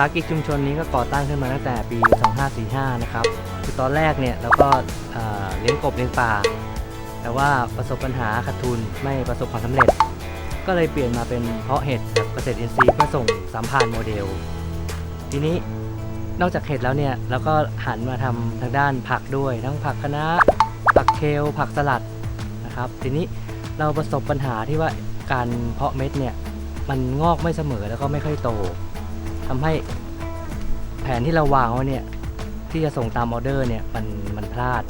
าหกิจชุมชนนี้ก็ก่อตั้งขึ้นมาตั้งแต่ปี 2545 นะครับ คือตอนแรกเนี่ยเราก็เเลี้ยงกบเลี้ยงปลา แต่ว่าประสบปัญหาขาดทุนไม่ประสบความสำเร็จ ก็เลยเปลี่ยนมาเป็นเพาะเห็ดแบบเกษตรอินทรีย์เพื่อส่งสัมพันธ์โมเดล ทีนี้นอกจากเห็ดแล้วเนี่ยเราก็หันมาทำทางด้านผักด้วย ทั้งผักคะน้าผักเคลผักสลัดนะครับ ทีนี้เราประสบปัญหาที่ว่าการเพาะเม็ดเนี่ยมันงอกไม่เสมอแล้วก็ไม่ค่อยโต ทำให้แผนที่เราวางไว้เนี่ยที่จะส่งตามออเดอร์เนี่ยมันมันพลาด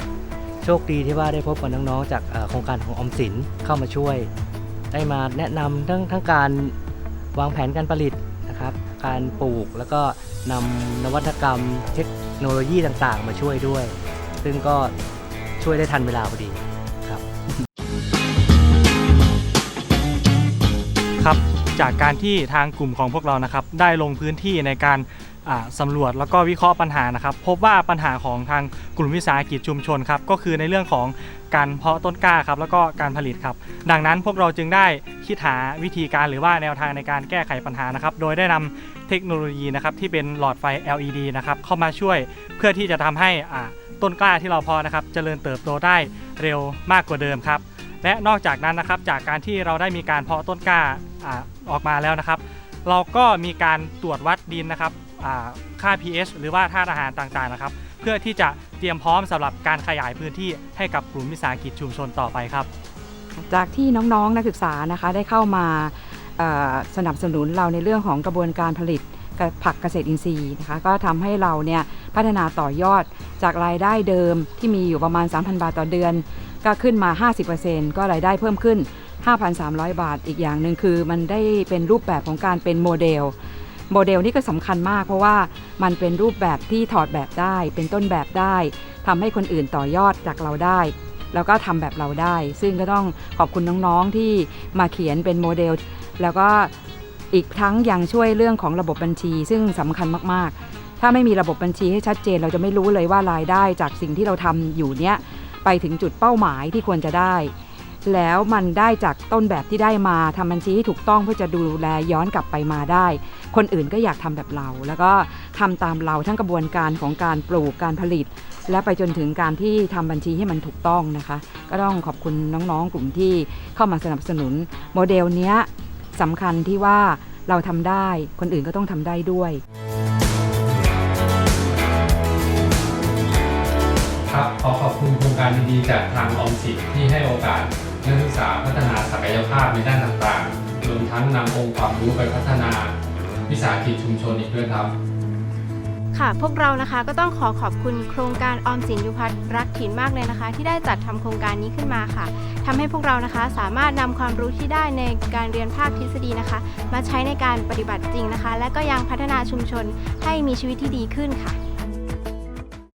โชคดีที่ว่าได้พบกับน้องๆจากโครงการของอมสินเข้ามาช่วย ได้มาแนะนำทั้งทั้งการวางแผนการผลิตนะครับ การปลูกแล้วก็นำนวัตกรรมเทคโนโลยีต่างๆ มาช่วยด้วย ซึ่งก็ช่วยได้ทันเวลาพอดีครับ ครับ จากการที่ทางกลุ่มของพวกเรานะครับได้ลงพื้นที่ในการอ่าสำรวจแล้วก็วิเคราะห์ปัญหานะครับ พบว่าปัญหาของทางกลุ่มวิสาหกิจชุมชนครับก็คือในเรื่องของการเพาะต้นกล้าครับแล้วก็การผลิตครับ ดังนั้นพวกเราจึงได้คิดหาวิธีการหรือว่าแนวทางในการแก้ไขปัญหานะครับ โดยได้นำเทคโนโลยีนะครับที่เป็นหลอดไฟ LED นะครับเข้ามาช่วยเพื่อที่จะทำให้ต้นกล้าที่เราเพาะนะครับเจริญเติบโตได้เร็วมากกว่าเดิมครับและนอกจากนั้นนะครับจากการที่เราได้มีการเพาะต้นกล้า ออกมาแล้วนะครับ เราก็มีการตรวจวัดดินนะครับค่า pH หรือว่าธาตุอาหารต่างๆนะครับ เพื่อที่จะเตรียมพร้อมสำหรับการขยายพื้นที่ให้กับกลุ่มวิสาหกิจชุมชนต่อไปครับ จากที่น้องๆนักศึกษานะคะได้เข้ามาสนับสนุนเราในเรื่องของกระบวนการผลิต ผักเกษตรอินทรีย์นะคะก็ทำให้เราเนี่ยพัฒนาต่อยอดจากรายได้เดิมที่มีอยู่ประมาณ 3,000 บาทต่อเดือน ก็ขึ้นมา 50%ก็รายได้เพิ่มขึ้น 5,300 บาทอีกอย่างหนึ่งคือ มันได้เป็นรูปแบบของการเป็นโมเดลโมเดลนี่ก็สำคัญมากเพราะว่ามันเป็นรูปแบบที่ถอดแบบได้ เป็นต้นแบบได้ทำให้คนอื่นต่อยอดจากเราได้ แล้วก็ทำแบบเราได้ ซึ่งก็ต้องขอบคุณน้องๆที่มาเขียนเป็นโมเดล แล้วก็ อีกทั้งยังช่วยเรื่องของระบบบัญชี ซึ่งสำคัญมากๆ ถ้าไม่มีระบบบัญชีให้ชัดเจน เราจะไม่รู้เลยว่ารายได้จากสิ่งที่เราทำอยู่เนี้ยไปถึงจุดเป้าหมายที่ควรจะได้ แล้วมันได้จากต้นแบบที่ได้มาทำบัญชีให้ถูกต้องเพื่อจะดูแลย้อนกลับไปมาได้ คนอื่นก็อยากทำแบบเรา แล้วก็ทำตามเราทั้งกระบวนการของการปลูกการผลิต และไปจนถึงการที่ทำบัญชีให้มันถูกต้องนะคะ ก็ต้องขอบคุณน้องๆกลุ่มที่เข้ามาสนับสนุนโมเดลเนี้ย สำคัญที่ว่าเราทำได้คนอื่นก็ต้องทำได้ด้วย ครับขอขอบคุณโครงการดีๆจากทางออมสินที่ให้โอกาสนักศึกษาพัฒนาศักยภาพในด้านต่างๆรวมทั้งนำองค์ความรู้ไปพัฒนาวิสาหกิจชุมชนอีกด้วยครับ ค่ะพวกเรานะคะก็ต้องขอขอบคุณโครงการออมสินยุพัฒน์รักถิ่นมากเลยนะคะ ที่ได้จัดทำโครงการนี้ขึ้นมาค่ะทำให้พวกเรานะคะสามารถนำความรู้ที่ได้ในการเรียนภาคทฤษฎีนะคะ มาใช้ในการปฏิบัติจริงนะคะ และก็ยังพัฒนาชุมชนให้มีชีวิตที่ดีขึ้นค่ะ